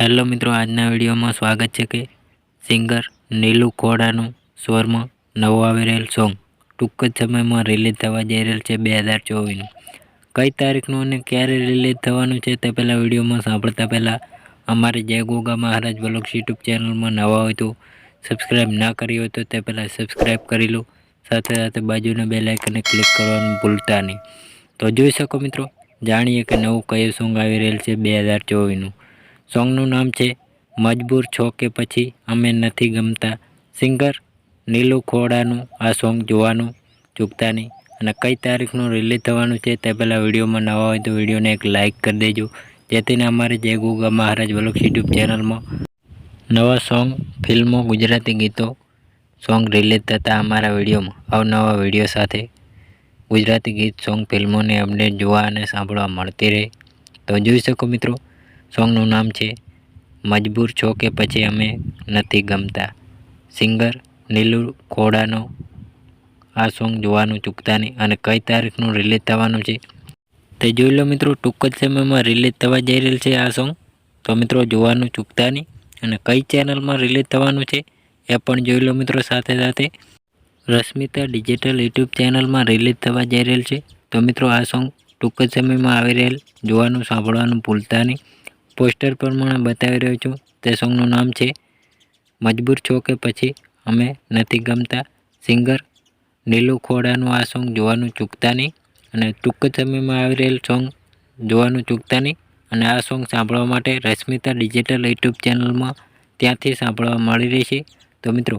Hello મિત્રો, આજના વિડીયોમાં સ્વાગત છે કે સિંગર નીલુ ખોડાનું સ્વરમાં નવો આવી રહેલ સોંગ ટૂંક જ સમયમાં રિલીઝ થવા જઈ રહેલ છે બે હજાર ચોવીસનું કઈ તારીખનું અને ક્યારે રિલીઝ થવાનું છે તે પહેલાં વિડીયોમાં સાંભળતા પહેલાં અમારી જય ગોગા મહારાજ બ્લોગ્સ યુટ્યુબ ચેનલમાં નવા હોય તો સબસ્ક્રાઈબ ના કરી હોય તો તે પહેલાં સબસ્ક્રાઈબ કરી લો. સાથે સાથે બાજુના બે લાઇકને ક્લિક કરવાનું ભૂલતા નહીં. તો જોઈ શકો મિત્રો, જાણીએ કે નવું કયું સોંગ આવી રહેલ છે બે હજાર ચોવીસનું સોંગનું નામ છે મજબૂર છો કે પછી અમે નથી ગમતા. સિંગર નીલુ ખોડાનું આ સોંગ જોવાનું ચૂકતા નહીં અને કઈ તારીખનું રિલીઝ થવાનું છે તે પહેલાં વિડીયોમાં નવા હોય તો વિડીયોને એક લાઇક કરી દેજો. જેથીને અમારે જય ગુગા મહારાજ બ્લોગ્સ યુટ્યુબ ચેનલમાં નવા સોંગ, ફિલ્મો, ગુજરાતી ગીતો, સોંગ રિલીઝ થતા અમારા વિડીયોમાં, અવનવા વીડિયો સાથે ગુજરાતી ગીત, સોંગ, ફિલ્મોની અપડેટ જોવા અને સાંભળવા મળતી રહે. તો જોઈ શકો મિત્રો સોંગનું નામ છે મજબૂર છો કે પછી અમે નથી ગમતા. સિંગર નીલુ ખોડાનો આ સોંગ જોવાનું ચૂકતા નહીં અને કઈ તારીખનું રિલીઝ થવાનું છે તે જોઈ લો મિત્રો, ટૂંક જ સમયમાં રિલીઝ થવા જઈ રહેલ છે આ સોંગ. તો મિત્રો, જોવાનું ચૂકતા નહીં અને કઈ ચેનલમાં રિલીઝ થવાનું છે એ પણ જોઈ લો મિત્રો સાથે સાથે. રશ્મિતા ડિજિટલ યુટ્યુબ ચેનલમાં રિલીઝ થવા જઈ રહેલ છે. તો મિત્રો, આ સોંગ ટૂંક જ સમયમાં આવી રહેલ. જોવાનું, સાંભળવાનું ભૂલતા નહીં. પોસ્ટર પ્રમાણે બતાવી રહ્યો છું. તે સોંગનું નામ છે મજબૂર છો કે પછી અમે નથી ગમતા. સિંગર નીલુ ખોડાનું આ સોંગ જોવાનું ચૂકતા નહીં અને ટૂંક જ સમયમાં આવી રહેલ સોંગ જોવાનું ચૂકતા નહીં અને આ સોંગ સાંભળવા માટે રશ્મિતા ડિજિટલ યુટ્યુબ ચેનલમાં ત્યાંથી સાંભળવા મળી રહેશે તો મિત્રો,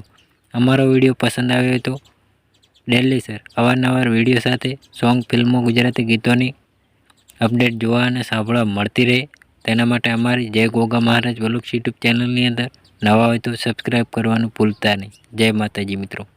અમારો વીડિયો પસંદ આવ્યો હતો ડેલી સર અવારનવાર વીડિયો સાથે સોંગ, ફિલ્મો, ગુજરાતી ગીતોની અપડેટ જોવા અને સાંભળવા મળતી રહે. તેના માટે અમારી જય ગોગા મહારાજ વલુક્ષ યુટ્યુબ ચેનલની અંદર નવા હોય તો સબસ્ક્રાઈબ કરવાનું ભૂલતા નહીં. જય માતાજી મિત્રો.